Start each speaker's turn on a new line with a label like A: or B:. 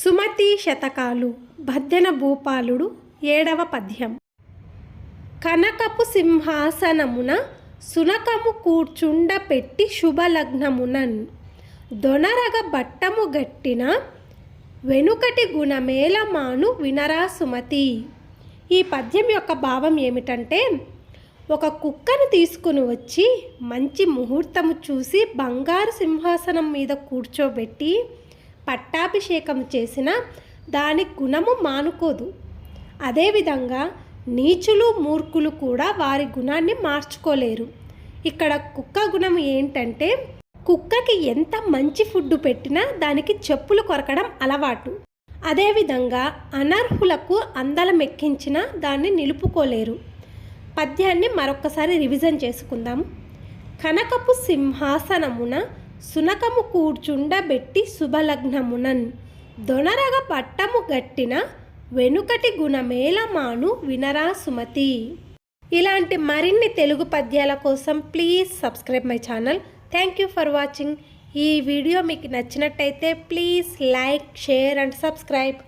A: సుమతి శతకాలు భద్దెన భూపాలుడు ఏడవ పద్యం. కనకపు సింహాసనమున సునకము కూర్చుండ పెట్టి శుభలగ్నమునన్ దొనరగ బట్టము గట్టిన వెనుకటి గుణమేలమాను వినరా సుమతి. ఈ పద్యం యొక్క భావం ఏమిటంటే ఒక కుక్కను తీసుకుని వచ్చి మంచి ముహూర్తము చూసి బంగారు సింహాసనం మీద కూర్చోబెట్టి పట్టాభిషేకం చేసిన దాని గుణము మానుకోదు. అదేవిధంగా నీచులు మూర్ఖులు కూడా వారి గుణాన్ని మార్చుకోలేరు. ఇక్కడ కుక్క గుణం ఏంటంటే కుక్కకి ఎంత మంచి ఫుడ్ పెట్టినా దానికి చెప్పులు కొరకడం అలవాటు. అదేవిధంగా అనర్హులకు అందలం ఎక్కించినా దాన్ని నిలుపుకోలేరు. పద్యాన్ని మరొక్కసారి రివిజన్ చేసుకుందాం. కనకపు సింహాసనమున సునకము కూర్చుండబెట్టి శుభలగ్నమునన్. దొనరగ పట్టము గట్టిన వెనుకటి గుణమేళమాను వినరా సుమతి. ఇలాంటి మరిన్ని తెలుగు పద్యాల కోసం please subscribe my channel. Thank you for watching ఈ వీడియో మీకు నచ్చినట్టయితే please like share and subscribe.